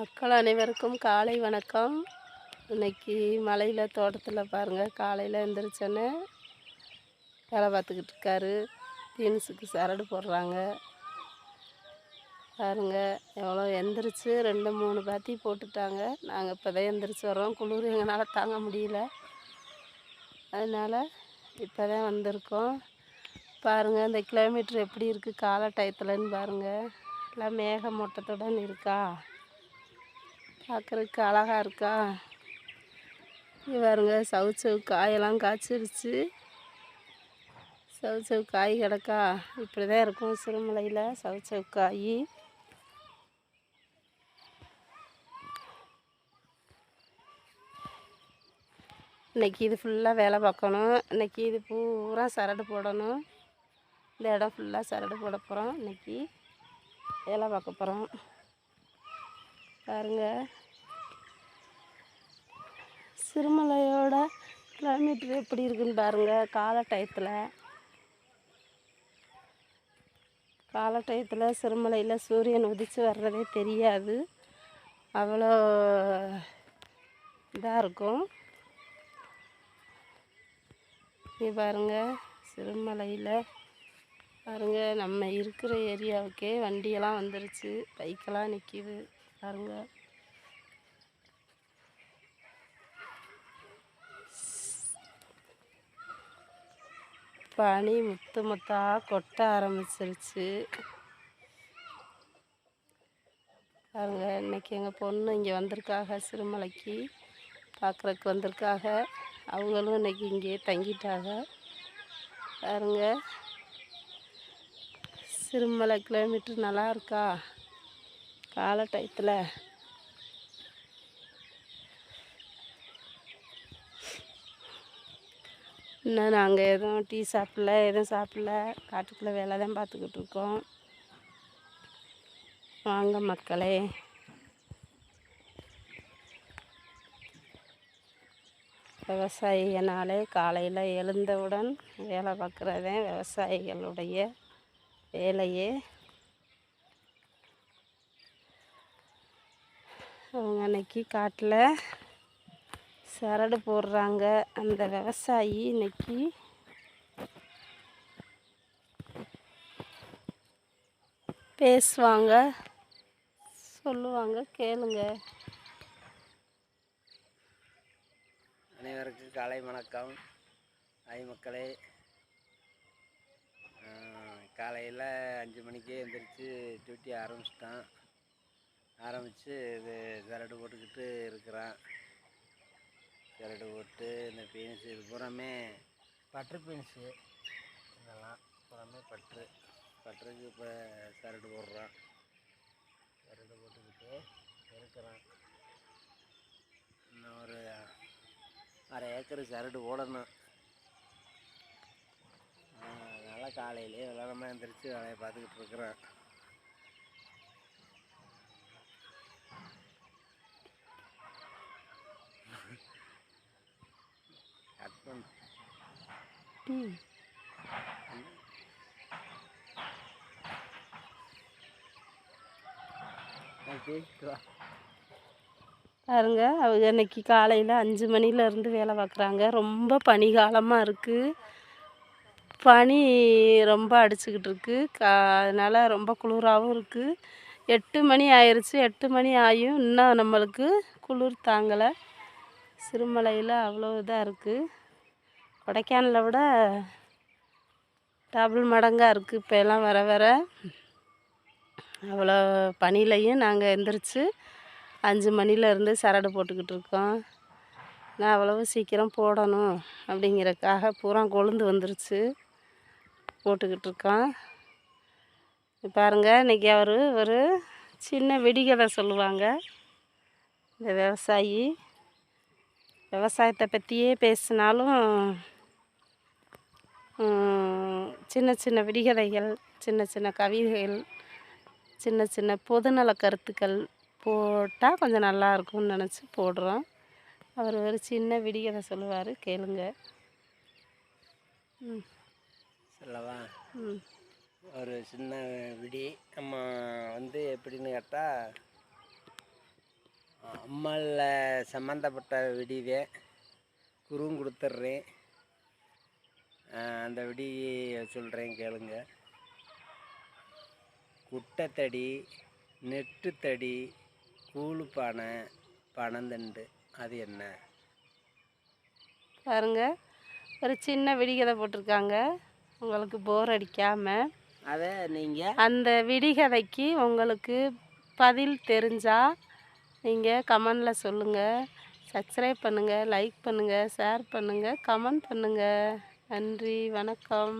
மக்கள் அனைவருக்கும் காலை வணக்கம். இன்னைக்கு மலையில் தோட்டத்தில் பாருங்கள் காலையில் எழுந்திரிச்சோன்னே வேலை பார்த்துக்கிட்டு இருக்காரு. பீன்ஸுக்கு சரடு போடுறாங்க. பாருங்கள் எவ்வளோ எந்திரிச்சு ரெண்டு மூணு பாத்தி போட்டுட்டாங்க. நாங்கள் இப்போ தான் எந்திரிச்சு வர்றோம். குளிர் எங்களால் தாங்க முடியல. அதனால் இப்போ தான் வந்திருக்கோம். பாருங்கள் இந்த கிலோமீட்டர் எப்படி இருக்குது காலை டயத்துலன்னு பாருங்கள் எல்லாம் மேகமூட்டத்துடன் இருக்கா? பார்க்குறதுக்கு அழகாக இருக்கா? பாருங்க சவு சவு காயெல்லாம் காய்ச்சிருச்சு. சவு சவு காய் கிடக்கா? இப்படி தான் இருக்கும் சிறுமலையில் சவு சவு காய். இன்னைக்கு இது ஃபுல்லாக வேலை பார்க்கணும். இன்னைக்கு இது பூரா சரடு போடணும். இந்த இடம் ஃபுல்லாக சரடு போட போகிறோம் இன்றைக்கி வேலை பார்க்க போகிறோம் பாருங்க. சிறுமலையோட கிலோமீட்டர் எப்படி இருக்குன்னு பாருங்க கால டயத்தில். கால டயத்தில் சிறுமலையில் சூரியன் உதித்து வர்றதே தெரியாது. அவ்வளோ இதாக இருக்கும். இங்கே பாருங்கள் சிறுமலையில் பாருங்க நம்ம இருக்கிற ஏரியாவுக்கே வண்டியெல்லாம் வந்துருச்சு. பைக்கெல்லாம் நிற்கிது பாருங்க. பனி முத்து முத்தா கொட்ட ஆரம்பிச்சிருச்சு. பாருங்க இன்னைக்கு எங்கள் பொண்ணு இங்கே வந்திருக்காக சிறுமலைக்கு பார்க்குறக்கு வந்திருக்காக. அவங்களும் இன்றைக்கி இங்கேயே தங்கிட்டாங்க பாருங்க சிறுமலை கிலோமீட்டர் நல்லா இருக்கா? கால டயத்தில் இன்னும் நாங்கள் எதுவும் டீ சாப்பிடல எதுவும் சாப்பிடல. காட்டுக்குள்ளே வேலை தான் பார்த்துக்கிட்டு இருக்கோம். வாங்க மக்களே. விவசாயிகனாலே காலையில் எழுந்தவுடன் வேலை பார்க்குறதே விவசாயிகளுடைய வேலையே. அவங்க அன்னைக்கு காட்டில் சரடு போடுறாங்க. அந்த விவசாயி இன்னைக்கு பேசுவாங்க. சொல்லுவாங்க கேளுங்க. அனைவருக்கும் காலை வணக்கம். ஐ மக்களே காலையில் அஞ்சு மணிக்கே எழுந்திரிச்சு டியூட்டி ஆரம்பிச்சிட்டான். ஆரம்பித்து இது கரடு போட்டுக்கிட்டு இருக்கிறான். கரடு போட்டு இந்த பீன்ஸு இது புறமே பட்ரு பீன்ஸு இதெல்லாம் புறமே பட்ரு பட்டருக்கு இப்போ சரடு போடுறான். கரடு போட்டுக்கிட்டு இருக்கிறான். இன்னும் ஒரு அரை ஏக்கர் கரடு ஓடணும் அதனால் காலையிலே விளாடமாக எந்திரிச்சு வேலையை பார்த்துக்கிட்டு இருக்கிறேன் கட் பண்ணு டீ பாருங்க அவங்க இன்னைக்கு காலையில் அஞ்சு மணிலேருந்து வேலை பார்க்குறாங்க ரொம்ப பனிகாலமாக இருக்குது பனி ரொம்ப அடிச்சுக்கிட்டு இருக்கு. கா அதனால் ரொம்ப குளிராகவும் இருக்குது எட்டு மணி ஆயிடுச்சு எட்டு மணி ஆகியும் இன்னும் நம்மளுக்கு குளிர் தாங்கலை. சிறுமலையில் அவ்வளோ இதாக இருக்குது கொடைக்கானலை விட டபுள் மடங்காக இருக்குது இப்போ எல்லாம் வர வர அவ்வளோ பனிலையும் நாங்கள் எந்திரிச்சு அஞ்சு மணிலேருந்து சரடு போட்டுக்கிட்டு இருக்கோம். நான் அவ்வளவு சீக்கிரம் போடணும் அப்படிங்கிறக்காக பூரா கொழுந்து வந்துருச்சு. போட்டுக்கிட்டு இருக்கோம். பாருங்கள் பாருங்க இன்றைக்கி அவர் ஒரு சின்ன வெடிகதை சொல்லுவாங்க. இந்த விவசாயி விவசாயத்தை பற்றியே பேசினாலும் சின்ன சின்ன விடிகதைகள் சின்ன சின்ன கவிதைகள் சின்ன சின்ன பொதுநல கருத்துக்கள் போட்டால் கொஞ்சம் நல்லா இருக்கும்னு நினச்சி போடுறோம். அவர் ஒரு சின்ன விடிகதை சொல்லுவார் கேளுங்க. சொல்லவா? ஒரு சின்ன விடி நம்ம வந்து எப்படின்னு கேட்டால் அம்மலில் சம்மந்தப்பட்ட விடிவே குறும் கொடுத்துட்றேன் அந்த விடி சொல்கிறேன் கேளுங்க. குட்டைத்தடி நெட்டுத்தடி கூழுப்பானை பனந்தண்டு அது என்ன? பாருங்க ஒரு சின்ன விடிகதை போட்டிருக்காங்க. உங்களுக்கு போர் அடிக்காமல் அதை நீங்கள் அந்த விடிகதைக்கு உங்களுக்கு பதில் தெரிஞ்சால் நீங்கள் கமெண்டில் சொல்லுங்கள் சப்ஸ்கிரைப் பண்ணுங்கள் லைக் பண்ணுங்கள் ஷேர் பண்ணுங்கள் கமெண்ட் பண்ணுங்கள் நன்றி வணக்கம்.